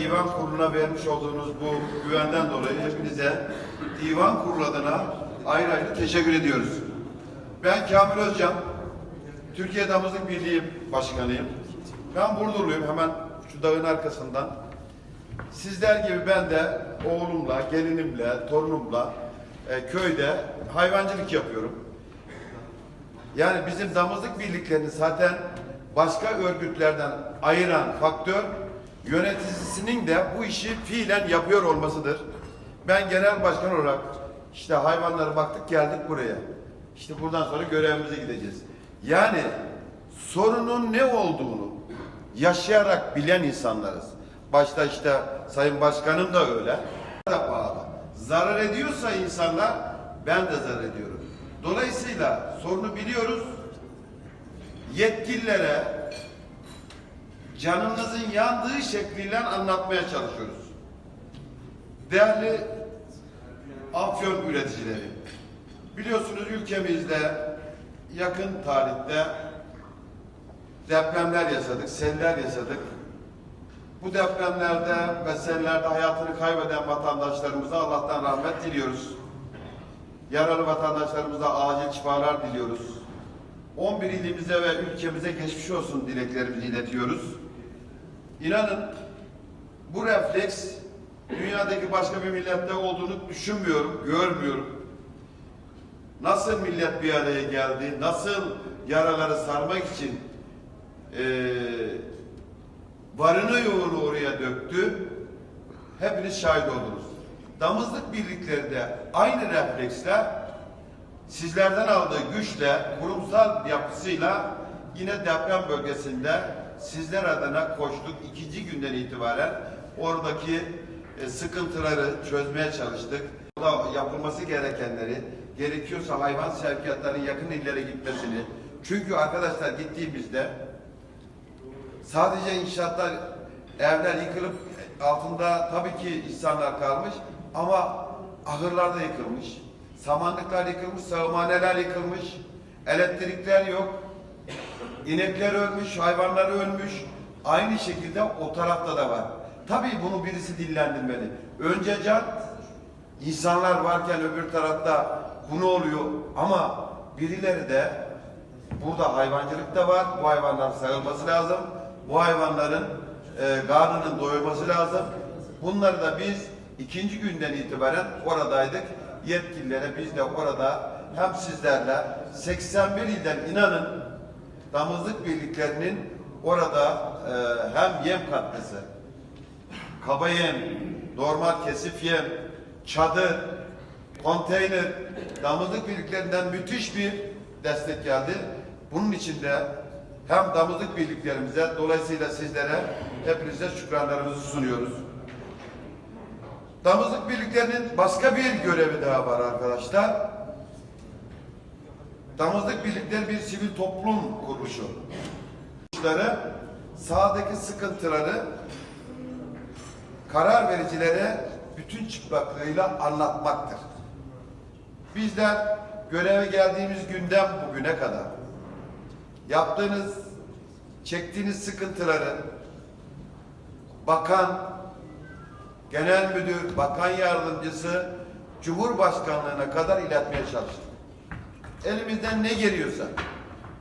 divan kuruluna vermiş olduğunuz bu güvenden dolayı hepinize divan kurulu adına ayrı ayrı teşekkür ediyoruz. Ben Kamil Özcan, Türkiye Damızlık Birliği Başkanıyım. Ben Burdurluyum, hemen şu dağın arkasından. Sizler gibi ben de oğlumla, gelinimle, torunumla e, köyde hayvancılık yapıyorum. Yani bizim damızlık birliklerini zaten başka örgütlerden ayıran faktör yöneticisinin de bu işi fiilen yapıyor olmasıdır. Ben genel başkan olarak işte hayvanlara baktık geldik buraya. İşte buradan sonra görevimize gideceğiz. Yani sorunun ne olduğunu yaşayarak bilen insanlarız. Başta işte Sayın Başkanım da öyle. Da bağlı. Zarar ediyorsa insanlar ben de zarar ediyorum. Dolayısıyla sorunu biliyoruz. Yetkililere canımızın yandığı şekliyle anlatmaya çalışıyoruz. Değerli afyon üreticileri, biliyorsunuz ülkemizde yakın tarihte depremler yaşadık, seller yaşadık. Bu depremlerde ve sellerde hayatını kaybeden vatandaşlarımıza Allah'tan rahmet diliyoruz. Yaralı vatandaşlarımıza acil şifalar diliyoruz. 11 ilimize ve ülkemize geçmiş olsun dileklerimizi iletiyoruz. İnanın bu refleks dünyadaki başka bir millette olduğunu düşünmüyorum, görmüyorum. Nasıl millet bir araya geldi, nasıl yaraları sarmak için eee varını yoğunu oraya döktü. Hepiniz şahit oldunuz. Damızlık birliklerinde aynı refleksle sizlerden aldığı güçle, kurumsal yapısıyla yine deprem bölgesinde sizler adına koştuk. İkinci günden itibaren oradaki e, sıkıntıları çözmeye çalıştık. Burada yapılması gerekenleri, gerekiyorsa hayvan sevkiyatlarının yakın illere gitmesini. Çünkü arkadaşlar gittiğimizde Sadece inşaatlar, evler yıkılıp altında tabii ki insanlar kalmış ama ahırlar da yıkılmış. Samanlıklar yıkılmış, sağımhaneler yıkılmış. Elektrikler yok. İnekler ölmüş, hayvanlar ölmüş. Aynı şekilde o tarafta da var. Tabii bunu birisi dillendirmeli. Önce can, insanlar varken öbür tarafta bu ne oluyor? Ama birileri de burada hayvancılık da var. Bu hayvanlar sağılması lazım. Bu hayvanların e, karnının doyurması lazım. Bunları da biz ikinci günden itibaren oradaydık. Yetkililere biz de orada hem sizlerle 81 ilden inanın damızlık birliklerinin orada e, hem yem katkısı, kaba yem, normal kesif yem, çadır, konteyner, damızlık birliklerinden müthiş bir destek geldi. Bunun için de hem damızlık birliklerimize, dolayısıyla sizlere hepinize şükranlarımızı sunuyoruz. Damızlık birliklerinin başka bir görevi daha var arkadaşlar. Damızlık birlikleri bir sivil toplum kuruluşu. Sahadaki sıkıntıları karar vericilere bütün çıplaklığıyla anlatmaktır. Bizler göreve geldiğimiz günden bugüne kadar yaptığınız, çektiğiniz sıkıntıları bakan, genel müdür, bakan yardımcısı, cumhurbaşkanlığına kadar iletmeye çalıştık. Elimizden ne geliyorsa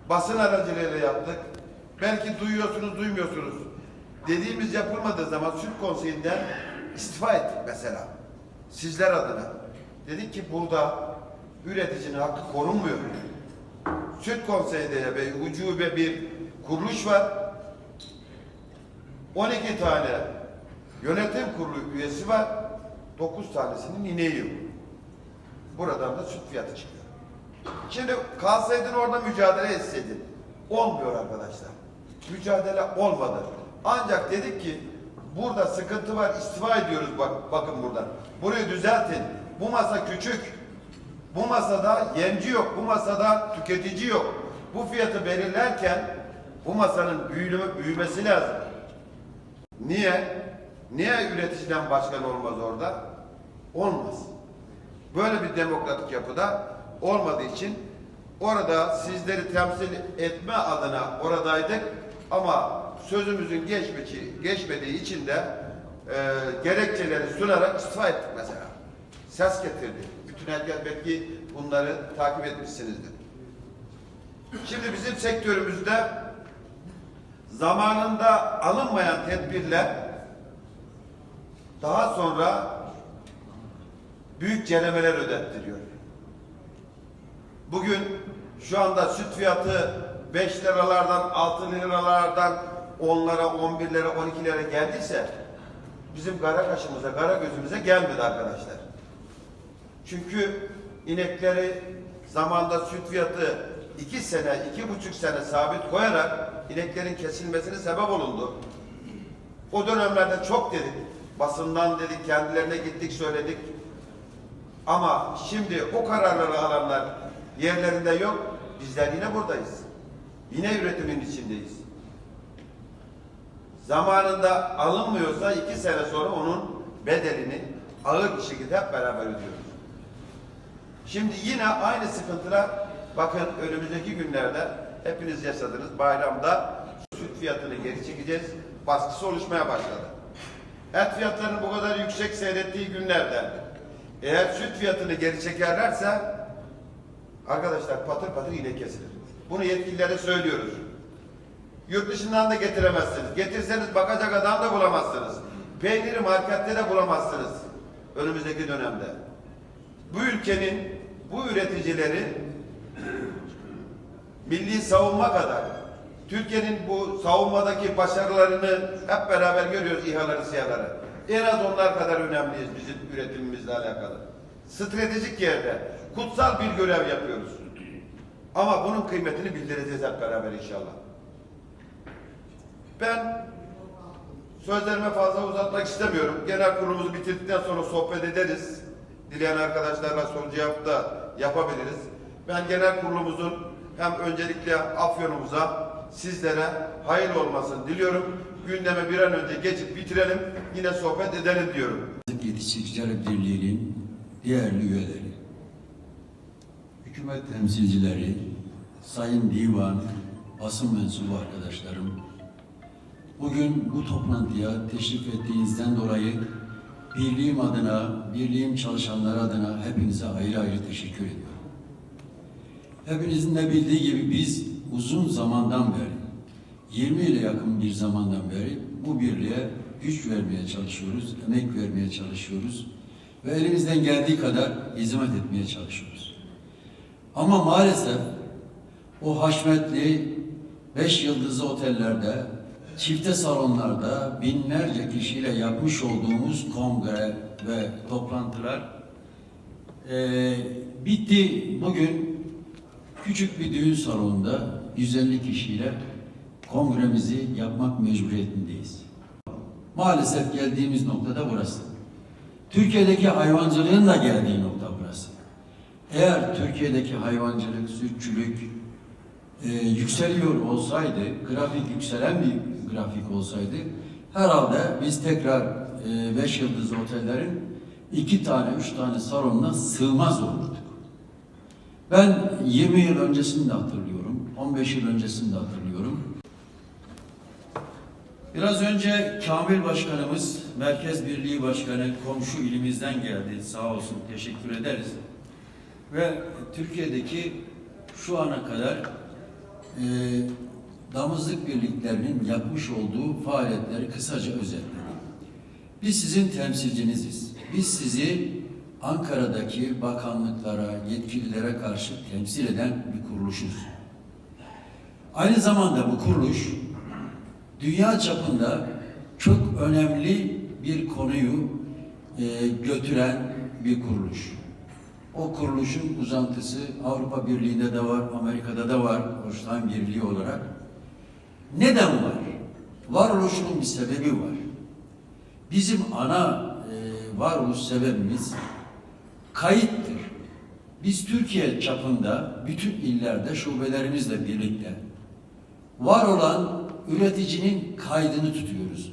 basın aracılığıyla yaptık. Belki duyuyorsunuz, duymuyorsunuz. Dediğimiz yapılmadığı zaman Süt Konseyi'nden istifa ettik mesela. Sizler adına. Dedik ki burada üreticinin hakkı korunmuyor. Süt Konseyi'nde ve ucube bir kuruluş var. 12 tane yönetim kurulu üyesi var. 9 tanesinin ineği yok. Buradan da süt fiyatı çıkıyor. Şimdi kalsaydın orada mücadele etseydin. Olmuyor arkadaşlar. Mücadele olmadı. Ancak dedik ki burada sıkıntı var istifa ediyoruz bak, bakın buradan. Burayı düzeltin. Bu masa küçük. Bu masada yemci yok. Bu masada tüketici yok. Bu fiyatı belirlerken bu masanın büyülü, büyümesi lazım. Niye? Niye üreticiden başkan olmaz orada? Olmaz. Böyle bir demokratik yapıda olmadığı için orada sizleri temsil etme adına oradaydık ama sözümüzün geçmeci, geçmediği için de e, gerekçeleri sunarak istifa ettik mesela. Ses getirdi. Bütün herkes belki bunları takip etmişsinizdir. Şimdi bizim sektörümüzde zamanında alınmayan tedbirler daha sonra büyük cenemeler ödettiriyor. Bugün şu anda süt fiyatı 5 liralardan 6 liralardan 10'lara 11'lere 12'lere geldiyse bizim kara kaşımıza kara gözümüze gelmedi arkadaşlar. Çünkü inekleri zamanda süt fiyatı 2 sene, iki buçuk sene sabit koyarak ineklerin kesilmesine sebep olundu. O dönemlerde çok dedik. Basından dedik, kendilerine gittik söyledik. Ama şimdi o kararları alanlar yerlerinde yok. Bizler yine buradayız. Yine üretimin içindeyiz. Zamanında alınmıyorsa iki sene sonra onun bedelini ağır bir şekilde hep beraber ödüyoruz. Şimdi yine aynı sıkıntılar bakın önümüzdeki günlerde hepiniz yaşadınız bayramda süt fiyatını geri çekeceğiz. Baskısı oluşmaya başladı. Et fiyatlarının bu kadar yüksek seyrettiği günlerde eğer süt fiyatını geri çekerlerse arkadaşlar patır patır inek kesilir. Bunu yetkililere söylüyoruz. Yurt dışından da getiremezsiniz. Getirseniz bakacak adam da bulamazsınız. Peyniri markette de bulamazsınız önümüzdeki dönemde. Bu ülkenin bu üreticileri milli savunma kadar Türkiye'nin bu savunmadaki başarılarını hep beraber görüyoruz İHA'ları, SİHA'ları. En az onlar kadar önemliyiz bizim üretimimizle alakalı. Stratejik yerde kutsal bir görev yapıyoruz. Ama bunun kıymetini bildireceğiz hep beraber inşallah. Ben sözlerime fazla uzatmak istemiyorum. Genel kurulumuzu bitirdikten sonra sohbet ederiz. Dileyen arkadaşlarla soru cevap da yapabiliriz. Ben genel kurulumuzun hem öncelikle Afyon'umuza sizlere hayırlı olmasını diliyorum. Gündeme bir an önce geçip bitirelim. Yine sohbet edelim diyorum. Yetiştiriciler Birliği'nin değerli üyeleri, hükümet temsilcileri, sayın divan, basın mensubu arkadaşlarım, bugün bu toplantıya teşrif ettiğinizden dolayı birliğim adına, birliğim çalışanları adına hepinize ayrı ayrı teşekkür ediyorum. Hepinizin de bildiği gibi biz uzun zamandan beri, 20 ile yakın bir zamandan beri bu birliğe güç vermeye çalışıyoruz, emek vermeye çalışıyoruz ve elimizden geldiği kadar hizmet etmeye çalışıyoruz. Ama maalesef o haşmetli beş yıldızlı otellerde, çifte salonlarda binlerce kişiyle yapmış olduğumuz kongre ve toplantılar eee, bitti. Bugün küçük bir düğün salonunda 150 kişiyle kongremizi yapmak mecburiyetindeyiz. Maalesef geldiğimiz nokta da burası. Türkiye'deki hayvancılığın da geldiği nokta burası. Eğer Türkiye'deki hayvancılık, sütçülük e, yükseliyor olsaydı, grafik yükselen bir grafik olsaydı, herhalde biz tekrar e, beş yıldızlı otellerin iki tane, üç tane salonuna sığmaz olurduk. Ben 20 yıl öncesini de hatırlıyorum, 15 yıl öncesini de hatırlıyorum. Biraz önce Kamil Başkanımız, Merkez Birliği Başkanı komşu ilimizden geldi. Sağ olsun, teşekkür ederiz. Ve Türkiye'deki şu ana kadar e, damızlık birliklerinin yapmış olduğu faaliyetleri kısaca özetledi. Biz sizin temsilciniziz. Biz sizi Ankara'daki bakanlıklara, yetkililere karşı temsil eden bir kuruluşuz. Aynı zamanda bu kuruluş dünya çapında çok önemli bir konuyu e, götüren bir kuruluş. O kuruluşun uzantısı Avrupa Birliği'nde de var, Amerika'da da var, Holstein Birliği olarak. Neden var? Varoluşunun bir sebebi var. Bizim ana e, varoluş sebebimiz kayıttır. Biz Türkiye çapında bütün illerde şubelerimizle birlikte var olan üreticinin kaydını tutuyoruz.